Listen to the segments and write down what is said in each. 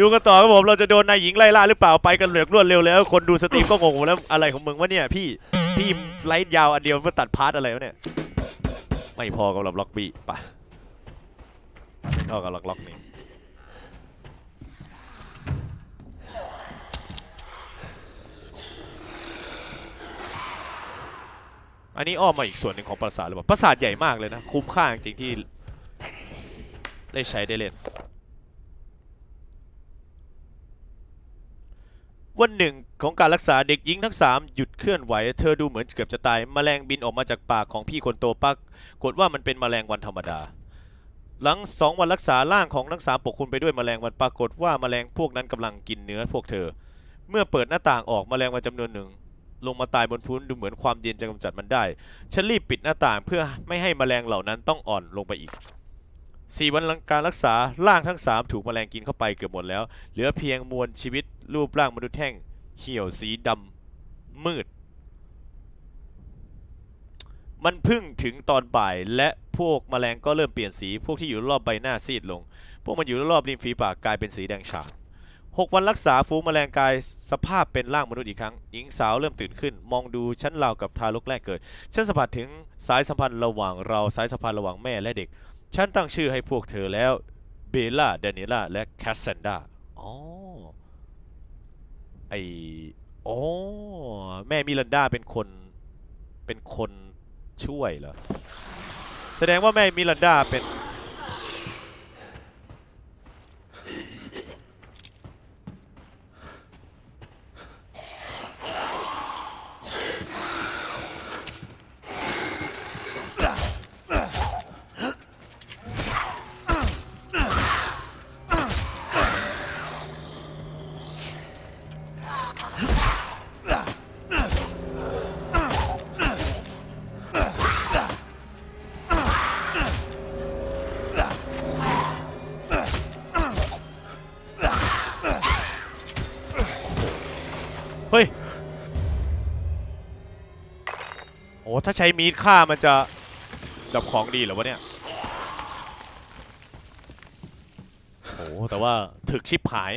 ดูกันต่อครับผมเราจะโดนนายหญิงไล่ล่าหรือเปล่าไปกันเหลือกรวดเร็วแล้ว คนดูสตรีมก็งงแล้วอะไรของมึงวะเนี่ยพี่พี่ไลฟ์ยาวอันเดียวเพื่อตัดพาร์ทอะไรวะเนี่ยไม่พอกับล็อกบี้ปะไม่พอกับล็อกล็อกนี่อันนี้อ้อมมาอีกส่วนหนึ่งของปราสาทหรือเปล่าปราสาทใหญ่มากเลยนะ คุ้มค่าจริงที่ได้ใช้ได้เล่น วันหนึ่งของการรักษาเด็กหญิงทั้งสามหยุดเคลื่อนไหว เธอดูเหมือนเกือบจะตายแมลงบินออกมาจากปากของพี่คนโตปรากฏว่ามันเป็นแมลงวันธรรมดา หลังสองวันรักษาร่างของทั้งสามปกคลุมไปด้วยแมลงวันปรากฏว่าแมลงพวกนั้นกำลังกินเนื้อพวกเธอ เมื่อเปิดหน้าต่างออกมแมลงวันจำนวนหนึ่ง ลงมาตายบนพื้นดูเหมือนความเย็นจะกำจัดมันได้ฉันรีบปิดหน้าต่างเพื่อไม่ให้แมลงเหล่านั้นต้องอ่อนลงไปอีก สี่วันการรักษาร่างทั้งสามถูกแมลงกินเข้าไปเกือบหมดแล้ว เหลือเพียงมวลชีวิตรูปร่างมนุษย์แท่งเหี่ยวสีดำมืด มันพึ่งถึงตอนบ่ายและพวกแมลงก็เริ่มเปลี่ยนสี พวกที่อยู่รอบใบหน้าซีดลง พวกมันอยู่รอบริมฝีปากกลายเป็นสีแดงฉานหกวันรักษาฟูงแมลงกายสภาพเป็นร่างมนุษย์อีกครั้ง หญิงสาวเริ่มตื่นขึ้น มองดูฉันราวกับทารกแรกเกิด ฉันสัมผัสถึงสายสัมพันธ์ระหว่างเราสายสัมพันธ์ระหว่างแม่และเด็ก ฉันตั้งชื่อให้พวกเธอแล้ว เบลล่าเดนิล่า และแคสซันดาอ๋อ ไอโอ้แม่มิลันดาเป็นคน เป็นคนช่วยเหรอ แสดงว่าแม่มิลันดาเป็น ใช้มีดฆ่ามันจะดับของดีเหรอวะเนี่ยโอ้แต่ว่าถึกชิบหาย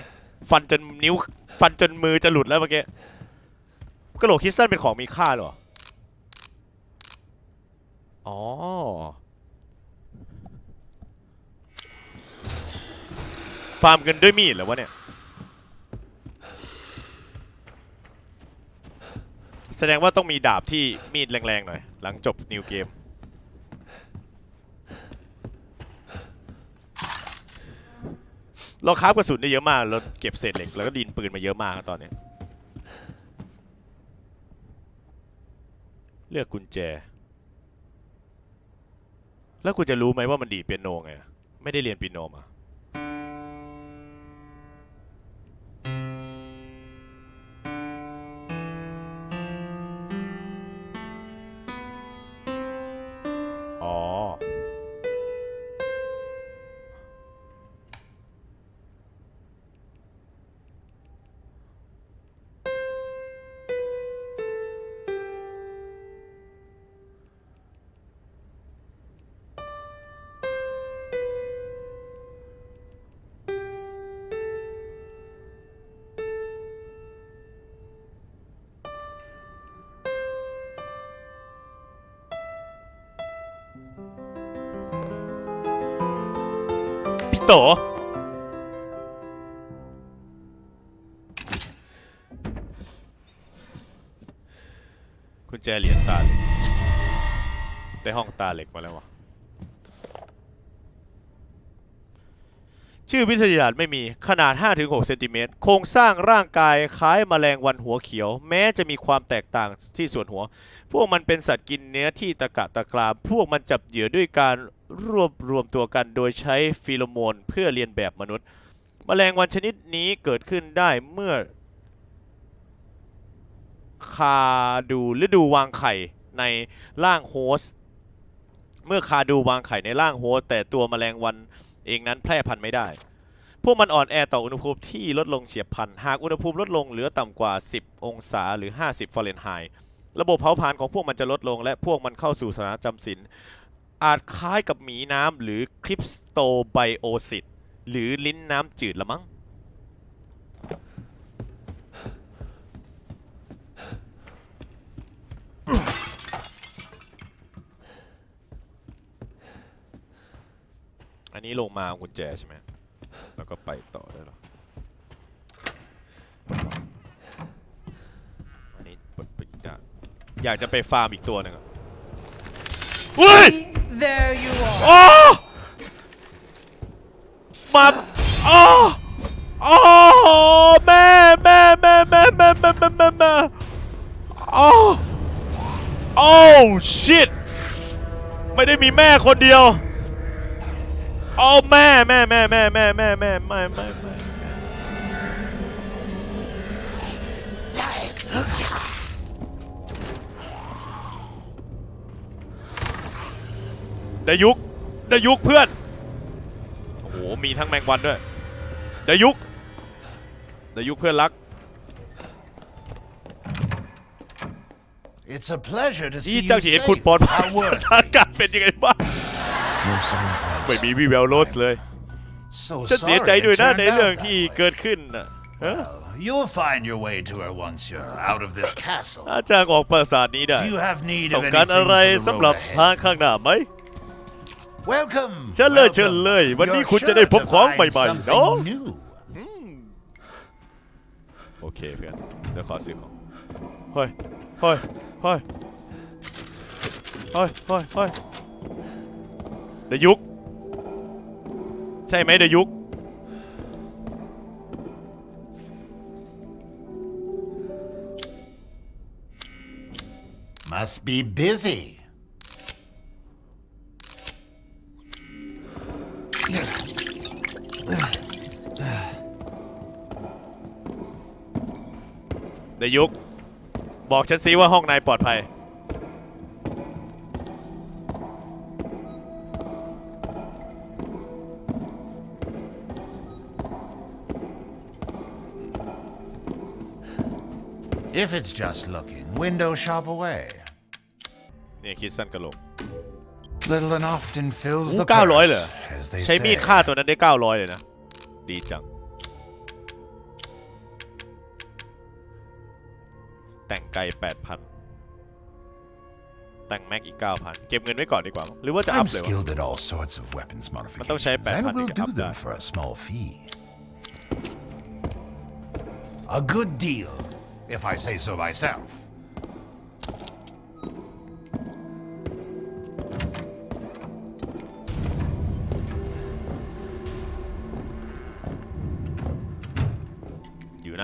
ฟันจนนิ้วฟันจนมือจะหลุดแล้วเมื่อกี้กระโหลกคริสตัลเป็นของมีค่าเหรอ อ๋อ ฟาร์มกันด้วยมีดเหรอวะเนี่ย แสดงว่าต้องมีดาบที่มีดแรงๆหน่อย หลังจบนิวเกม เราคาฟกระสุนได้เยอะมาก เราเก็บเศษเหล็ก แล้วก็ดินปืนมาเยอะมากตอนนี้ เลือกกุญแจ แล้วกูจะรู้ไหมว่ามันดีดเปียโนไง ไม่ได้เรียนเปียโนมา โต คุณแจเหรียญตาเหล็กได้ห้องตาเหล็กมาแล้ววะชื่อวิทยาศาสตร์ไม่มีขนาด 5-6เซนติเมตรโครงสร้างร่างกายคล้ายแมลงวันหัวเขียว แม้จะมีความแตกต่างที่ส่วนหัว พวกมันเป็นสัตว์กินเนื้อที่ตะกะตะกรามพวกมันจับเหยื่อด้วยการ รวบรวมตัวกันโดยใช้ฟีโรโมนเพื่อเลียนแบบมนุษย์ แมลงวันชนิดนี้เกิดขึ้นได้เมื่อ คาดูฤดูวางไข่ในร่างโฮสต์เมื่อคาดูวางไข่ในร่างโฮสต์แต่ตัวแมลงวันเองนั้นแพร่พันธุ์ไม่ได้ พวกมันอ่อนแอต่ออุณหภูมิที่ลดลงเฉียบพลัน หากอุณหภูมิลดลงเหลือต่ำกว่า 10 องศาหรือ 50 ฟาเรนไฮต์ ระบบเผาผลาญของพวกมันจะลดลงและพวกมันเข้าสู่สถานะจำศีล อาจคล้ายกับหมีน้ำหรือคลิปสโตไบโอซิตหรือลิ้นน้ำจืดละมั้ง อันนี้ลงมาคุณแจใช่ไหม แล้วก็ไปต่อได้หรอ อันนี้ปลดปิดอยากจะไปฟาร์มอีกตัวหนึ่งอะ เฮ้ย There you are. โอ้มาโอ้โอ้แม่แม่แม่แม่แม่แม่แม่แม่แม่โอ้โอ้ shit ไม่ได้มีแม่คนเดียวโอ้แม่แม่แม่แม่แม่แม่แม่แม่แม่แม่ ดายุกดายุกเพื่อน โอ้โห มีทั้งแมงวันด้วยดายุกดายุกเพื่อนรัก It's a pleasure to ที่ see เจ้า you ที่เห็น safe. คุณปลอดภัย How ส were ถานการณ์เป็นยังไงบ้าง No sign of ไม่ life. มีวิแววโรสเลย So ฉันเสีย sorry ใจ it ด้วยนะ turned ในเรื่อง out ที่ that way. เกิดขึ้นน่ะฮะ Well, you'll find your way to her once you're out of this castle. อาจารย์ออกปราสาทนี้ได้ Do you have need ต้อ of งการ anything อะไร for the สำหรับ road ทาง ahead? ข้างหน้าไหม Welcome. เชิญเลยเชิญ welcome. เลย วันนี้ You're คุณจะได้ sure พบ to ของ find ใหม่ๆ something เนาะ new. โอเคเพื่อนเดี๋ยวขอซื้อของเฮ้ยเฮ้ยเฮ้ยเฮ้ยเฮ้ยเฮ้ยเดยุก ใช่ไหมเดยุก Must be busy. เดยุก บอกฉันซิว่าห้องนายปลอดภัย If it's just looking, window shop away. นี่คิดสั้นกระโหลก Little and often fills โอ้ the เก้าร้อย purse, เลย as they ใช้มีด say. ฆ่าตัวนั้นได้ 900 เลยนะ ดีจัง แต่งไกล8,000 แต่งแม็กอีก 9,000 เก็บเงินไว้ก่อนดีกว่า หรือว่าจะอั I'm พเลยวะ skilled at all sorts of weapons มันต้องใช้ modifications, 8,000 and will ถึงจะ do อัพได้ them for a small fee. A good deal, if I say so myself.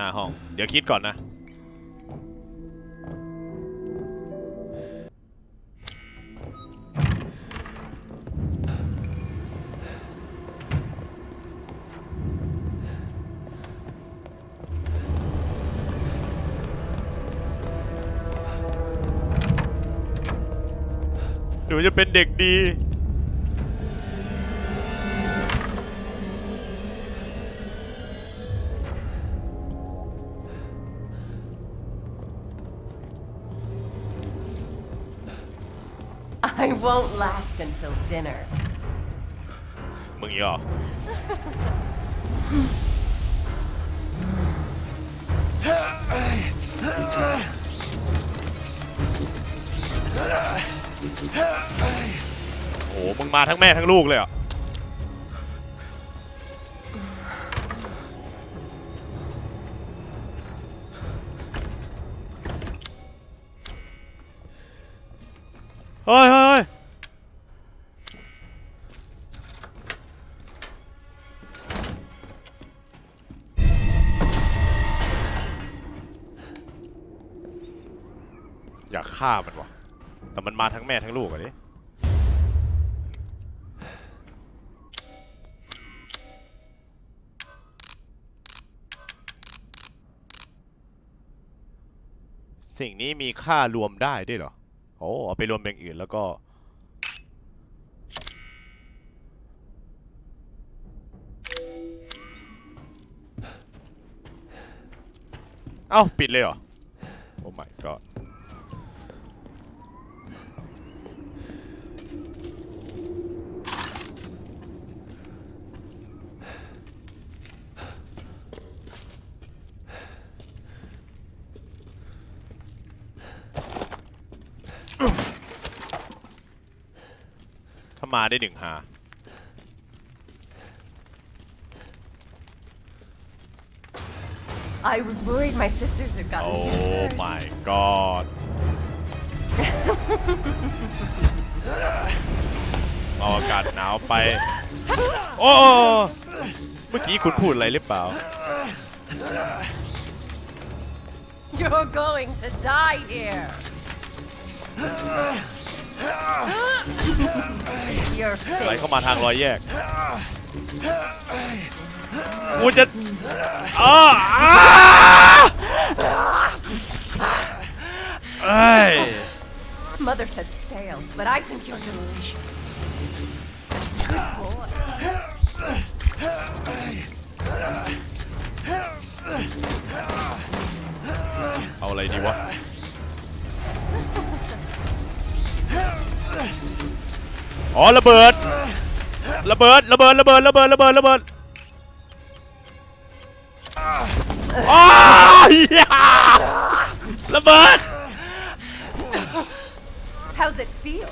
น้าห้อง เดี๋ยวคิดก่อนนะ หนูจะเป็นเด็กดี I won't last until dinner. มึงอีกเหรอ โอ้โหมึงมาทั้งแม่ทั้งลูกเลยเหรอะ ฆ่ามันวะแต่มันมาทั้งแม่ทั้งลูกอะดิสิ่งนี้มีค่ารวมได้ด้วยเหรอ โอ้เอาไปรวมเป็นอื่นแล้วก็ เอ้า ปิดเลยเหรอ ได้หนึ่งหาโอ้ my god เอาอากาศหนาวไป โอ้ เมื่อกี้คุณพูดอะไรหรือเปล่า You're going to die here Your ไหล fate. เข้ามาทางรอยแยกกูจะอ้าอ้าเอ้ย Mother said stale, but I think you're delicious. Good boy. เอาอะไรดีวะ อ๋อระเบิดระเบิดระเบิดระเบิดระเบิดระเบิดระเบิดอ้าวระเบิด How's it feel?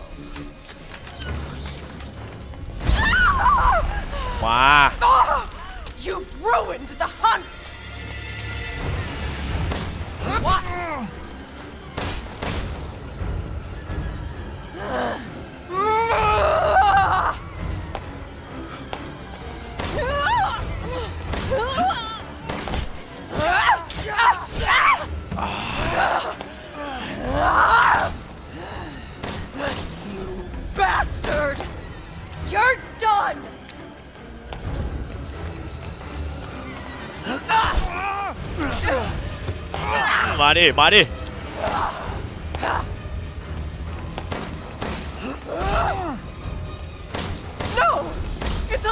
ดิ มาดิ No! It's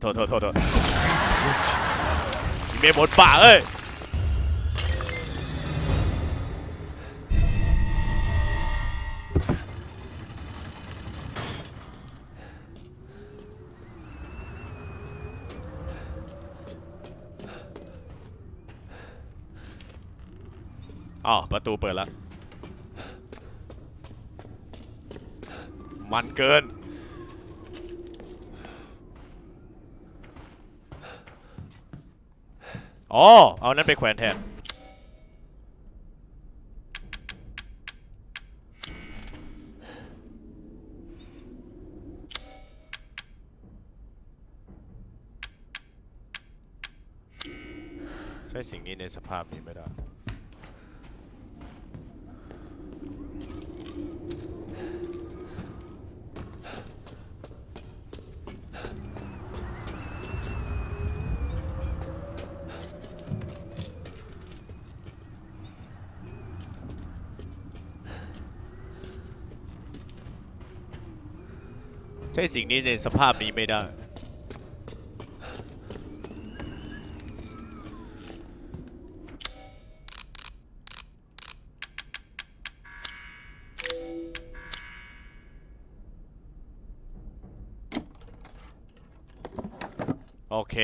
โทษโทษโทษโทษเมียหมดป่าเอ้ยอ้าวประตูเปิดแล้ว มันเกิน อ๋อ เอานั้นไปแขวนแทน ใช้สิ่งนี้ในสภาพนี้ไม่ได้ ช่สิ่งนี้ในสภาพนี้ไม่ได้ โอเค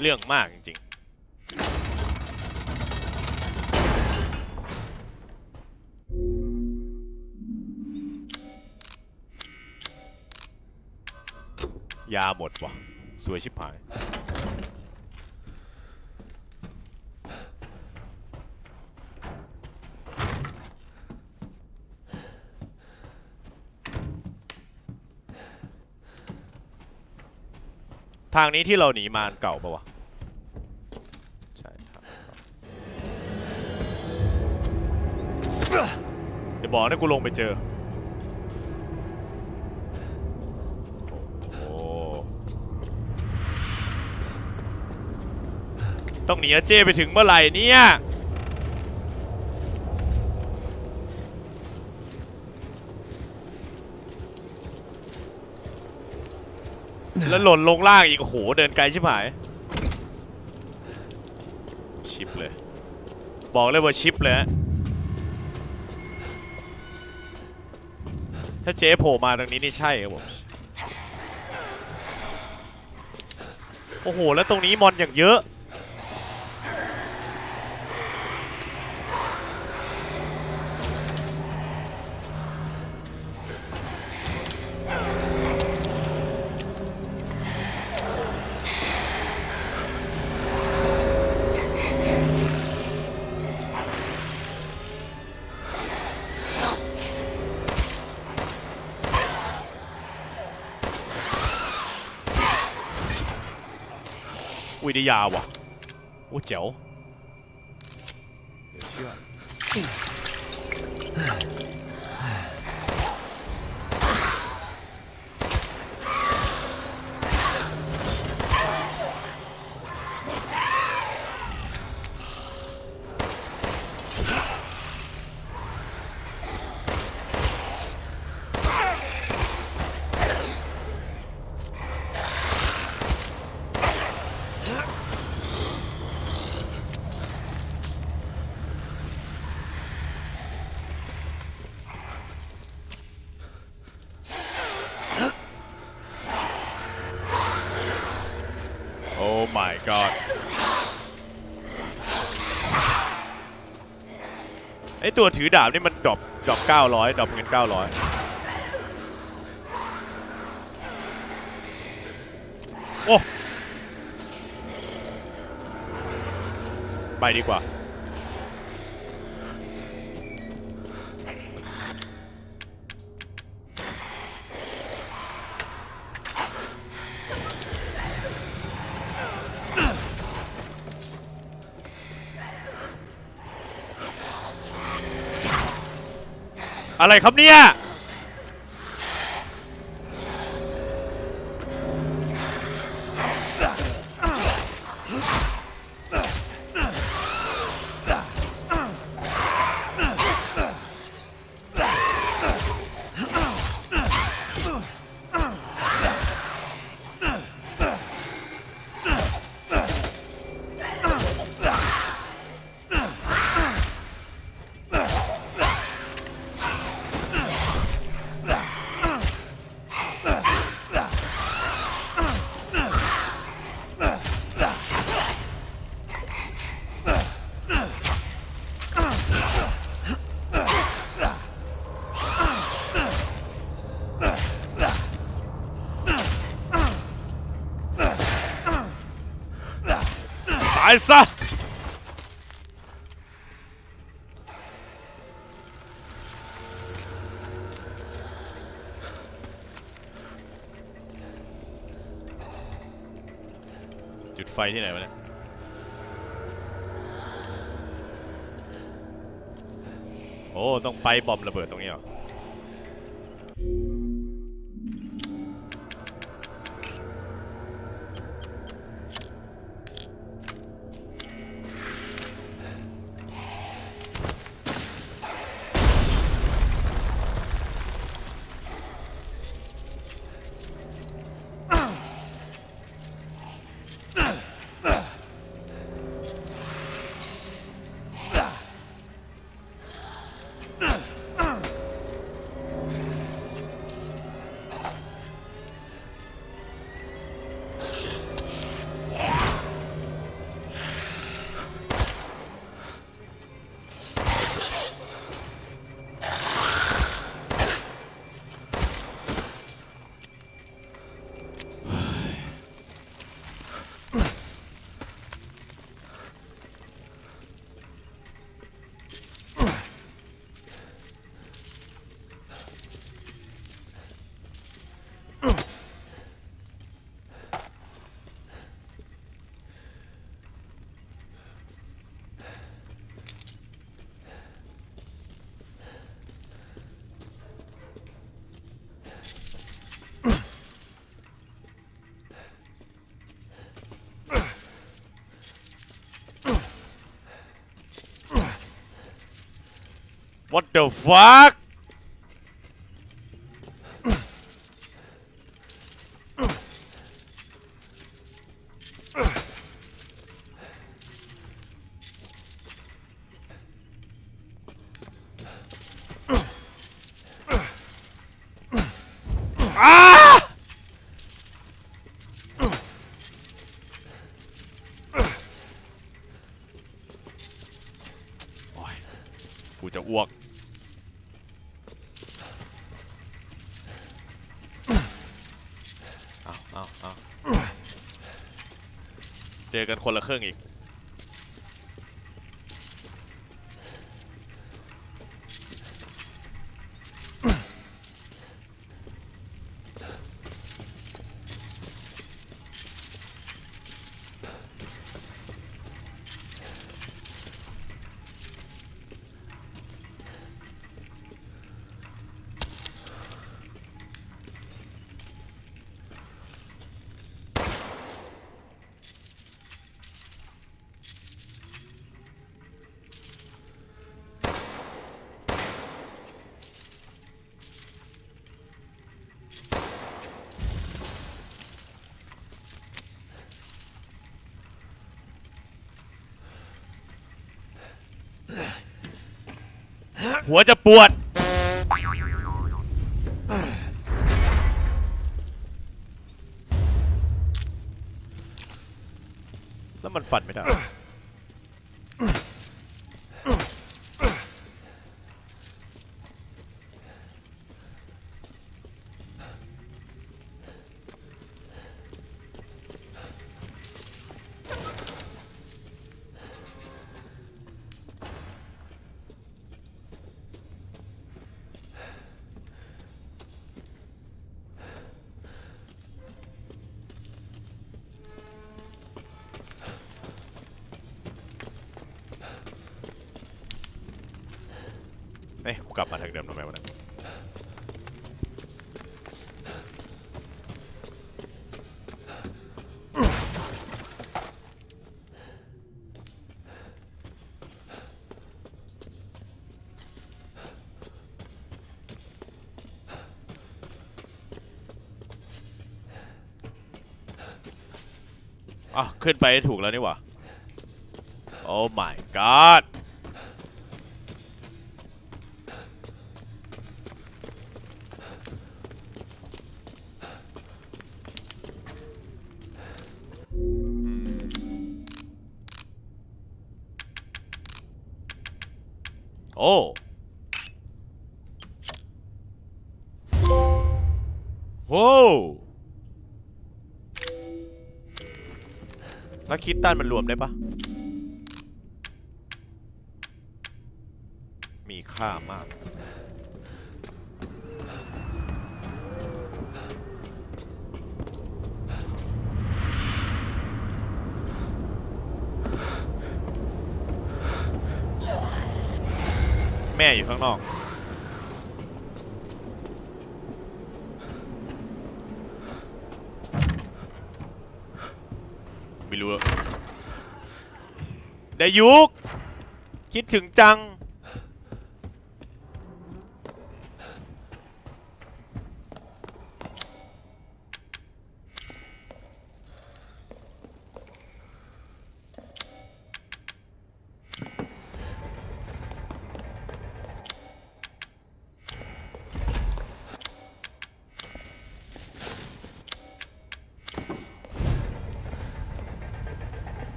เรื่องมากจริง ยาหมดว่ะ สวยชิบหาย ทางนี้ที่เราหนีมานเก่าปะวะ ใช่ทางเก่าเดี๋ยวบอกนะกูลงไปเจอ ต้องหนีอาเจ้ไปถึงเมื่อไหร่เนี่ยแล้วหล่นลงล่างอีกโอ้โหเดินไกลชิบหาย ชิปเลย บอกเลยว่าชิปเลย ถ้าเจ๊โผล่มาตรงนี้นี่ใช่ครับผม โอ้โห แล้วตรงนี้มอนอย่างเยอะ อุ้ยได้ยาวว่ ตัวถือดาบนี่มันดรอปดรอป900ดรอปเงิน900 โอ้ ไปดีกว่า อะไรครับเนี่ยายซะจุดไฟที่ไหนวะเนี่ยโอ้ ต้องไปบอมระเบิดตรงนี้เหรอ What the fuck จอกันคนละครึ่งอีก หัวจะปวด กลับมาทางเดิมทำไมวะเนี่ยอะขึ้นไปถูกแล้วนี่หว่า โอ้ my god คิดตันมันรวมได้ปะมีค่ามาก แม่อยู่ข้างนอก ไม่รู้แล้วไดยุกคิดถึงจัง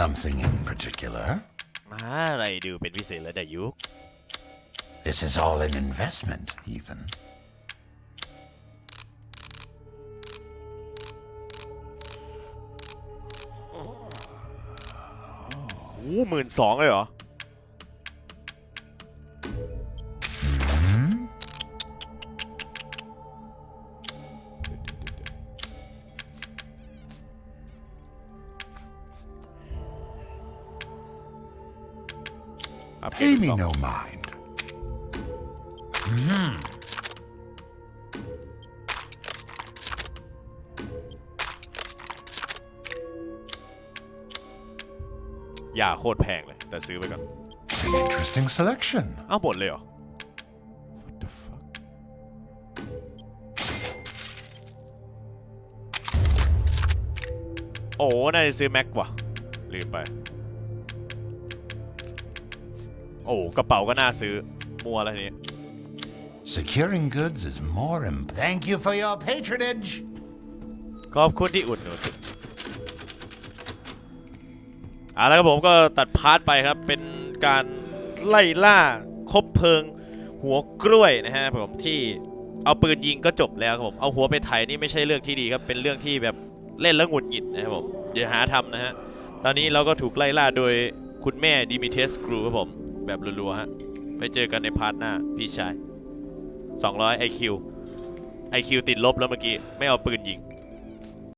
something in particular? มาอะไรดูเป็นพิเศษแล้วไดยุก This is all an investment, even. โอ้หมื่นสองเลยเหรอ no mind. อย่าโคตรแพงเลย แต่ซื้อไปก่อน An interesting selection. อ้าวหมดเลยเหรอ What the fuck โอ้น่าจะซื้อแม็กว่ะลืมไป โอ้กระเป๋าก็น่าซื้อ มัวอะไรนี้ Securing goods is more important. Thank you for your patronage. ขอบคุณที่อุดหนุนเอาละครับผมก็ตัดพาร์ทไปครับ เป็นการไล่ล่าคบเพลิง หัวกล้วยนะฮะผมที่เอาปืนยิงก็จบแล้วครับผม เอาหัวไปไถนี่ไม่ใช่เรื่องที่ดีครับ เป็นเรื่องที่แบบเล่นแล้วหงุดหงิดนะครับผมอย่าหาทำนะฮะ ตอนนี้เราก็ถูกไล่ล่าโดยคุณแม่ดิมิเทสกรูครับผม แบบรัวๆฮะไปเจอกันในพาร์ทหน้า พี่ชาย 200 IQ IQ ติดลบแล้วเมื่อกี้ ไม่เอาปืนยิง